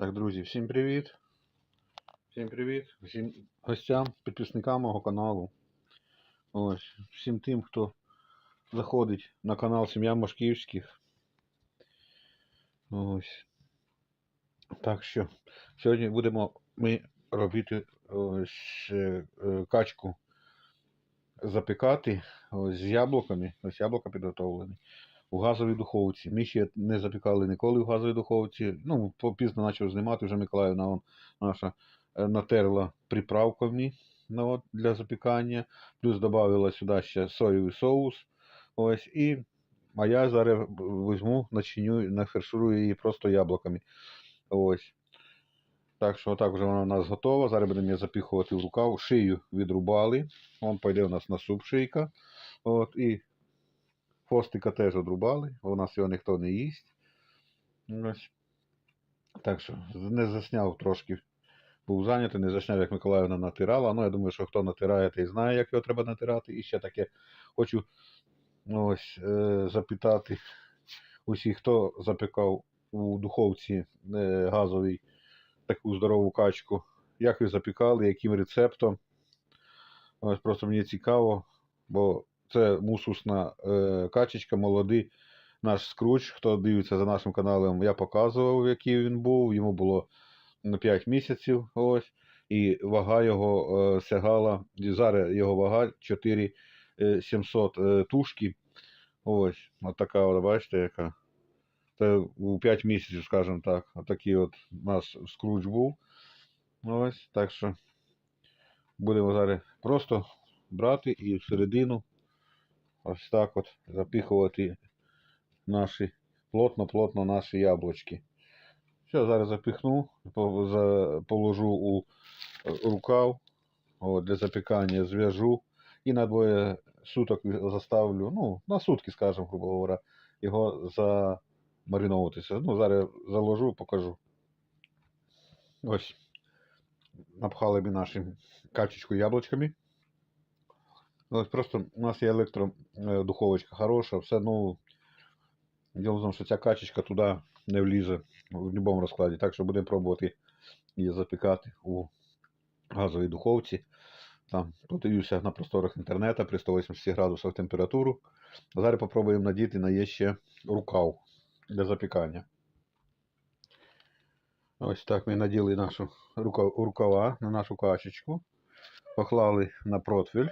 Так, друзі, всім привіт. Всім привіт. Всім гостям, підписникам мого каналу. Ось, всім тим, хто заходить на канал Сім'я Машківських. Ось. Так що, сьогодні будемо ми робити ось е, качку запікати ось з яблуками. Ось яблука підготовлені у газовій духовці. Ми ще не запікали ніколи в газовій духовці. Ну, попізно почав знімати, вже Миколаївна наша е, натерла приправками ну, для запікання. Плюс додала сюди ще соєвий соус. Ось, і, а я зараз візьму, начиню, нафарширую її просто яблуками. Ось. Так що отак вже вона у нас готова. Зараз будемо її запіхувати в рукав. Шию відрубали. Вон пойде у нас на суп шийка. От, і Хвостика теж одрубали, у нас його ніхто не їсть. Так що не засняв трошки. Був зайнятий, не засняв, як Миколаївна натирала. Ну, я думаю, що хто натирає, той знає, як його треба натирати. І ще таке хочу ось, е, запитати усіх, хто запікав у духовці е, газовій таку здорову качку. Як ви запікали, яким рецептом? Ось просто мені цікаво, бо це мусусна е, качечка, молодий наш скруч. Хто дивиться за нашим каналом, я показував, який він був. Йому було 5 місяців. ось. І вага його е, сягала. Зараз його вага 4700 е, тушки. Ось, от така, от, бачите, яка. Це у 5 місяців, скажімо так. Отакий от у нас скруч був. Ось, так що будемо зараз просто брати і всередину ось так от запихувати наші плотно-плотно наші яблучки. Все, зараз запихну, положу у рукав от, для запікання, зв'яжу і на двоє суток заставлю, ну, на сутки, скажімо, грубо говоря, його замариновуватися. Ну, зараз заложу, покажу. Ось. Напхали ми нашим качечку яблучками. Ось просто у нас є електродуховочка хороша, все ну. Діло в тому, що ця качечка туди не влізе в будь-якому розкладі. Так що будемо пробувати її запікати у газовій духовці. Там подивився на просторах інтернету при 180 градусах температуру. Зараз попробуємо надіти на є ще рукав для запікання. Ось так ми наділи нашу рукава на нашу качечку. Поклали на протвіль.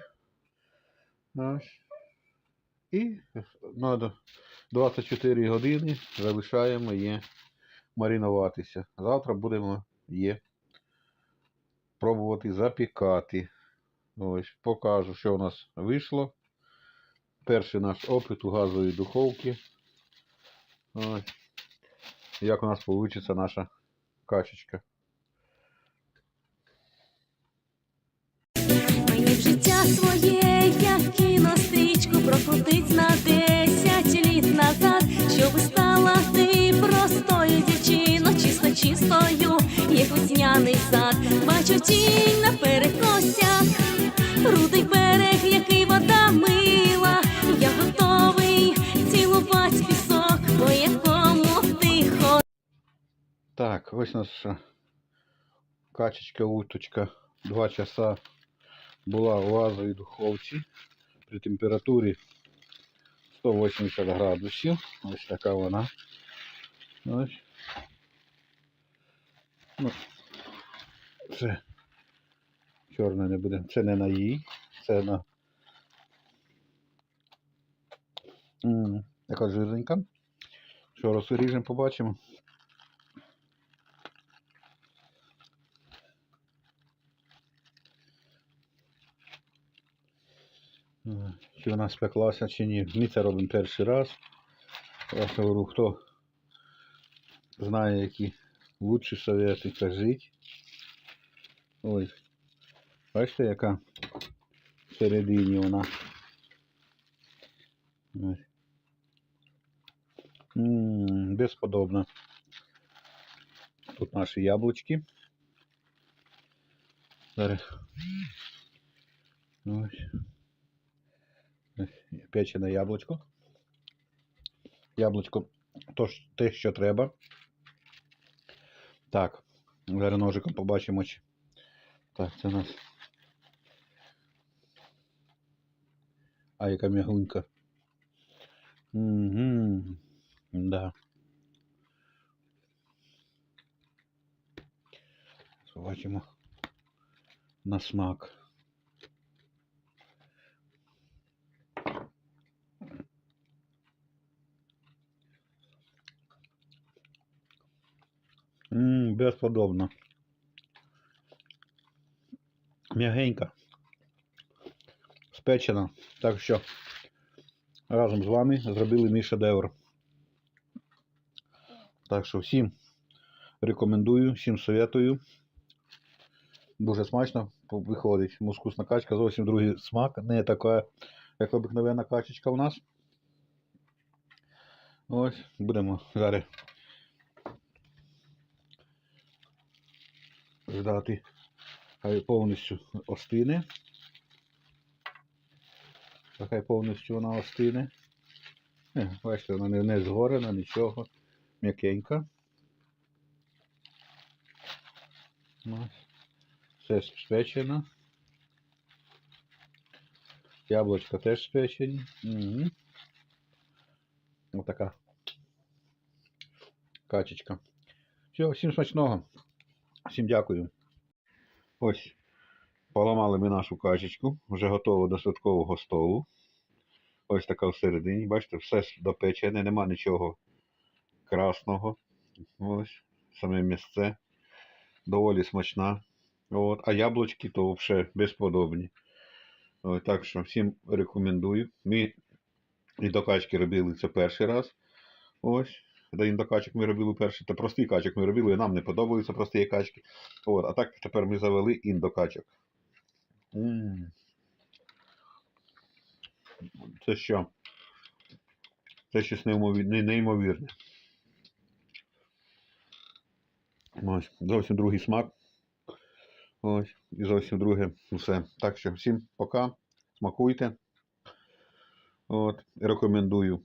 І на 24 години залишаємо її маринуватися. Завтра будемо її пробувати запікати. Ось, покажу, що у нас вийшло. Перший наш опит у газовій духовці. Ось. Як у нас вийде наша качечка. Життя своє, як кінострічку, прокрутить на десять літ назад, щоб стала ти простою дівчино, чисто чистою, як весняний сад. Бачу тінь на перекостях, рудий берег, який вода мила. Я готовий цілувати пісок, по якому ти ходиш. Так, ось наша качечка, уточка 2 часа була у газовій духовці при температурі 180 градусів. Ось така вона. Ось. Ну, це чорне не буде. Це не на їй, це на. Яка жирненька. Що розріжемо, побачимо. Чи вона спеклася, чи ні. Ми це робимо перший раз. Я говорю, хто знає, які лучші совети, кажіть. Ой. Бачите, яка всередині вона. Ось. М. Тут наші яблучки. Зараз. Ось. Печене яблучко. Яблучко то, те, що треба. Так, зараз ножиком побачимо. Чи... Так, це у нас. А яка м'ягунька. Угу. Да. Побачимо на смак. Безподобно. М'ягенька. Спечена. Так що разом з вами зробили мій шедевр. Так що всім рекомендую, всім советую. Дуже смачно виходить. Мускусна качка, зовсім другий смак, не така, як обикновенна качечка у нас. Ось, будемо зараз ждати, хай повністю остине. Хай повністю вона остине. Е, Бачите, вона не, не згорена, нічого. М'якенька. Ось. Все спечено. Яблочко теж спечені. Угу. Ось качечка. Все, всім смачного. Всім дякую. Ось. Поламали ми нашу качечку. Вже готово до святкового столу. Ось така всередині. Бачите, все допечене, нема нічого красного. Ось. Саме місце. Доволі смачна. От. А яблучки то взагалі безподобні. Ось, так що всім рекомендую. Ми індокачки робили це перший раз. Ось. До індокачок ми робили перший, та простий качок ми робили, і нам не подобаються прості качки. От. А так тепер ми завели індокачок. Це що? Це щось неймовірне. Ось, зовсім другий смак. Ось, і зовсім друге все. Так що всім пока. Смакуйте. От, рекомендую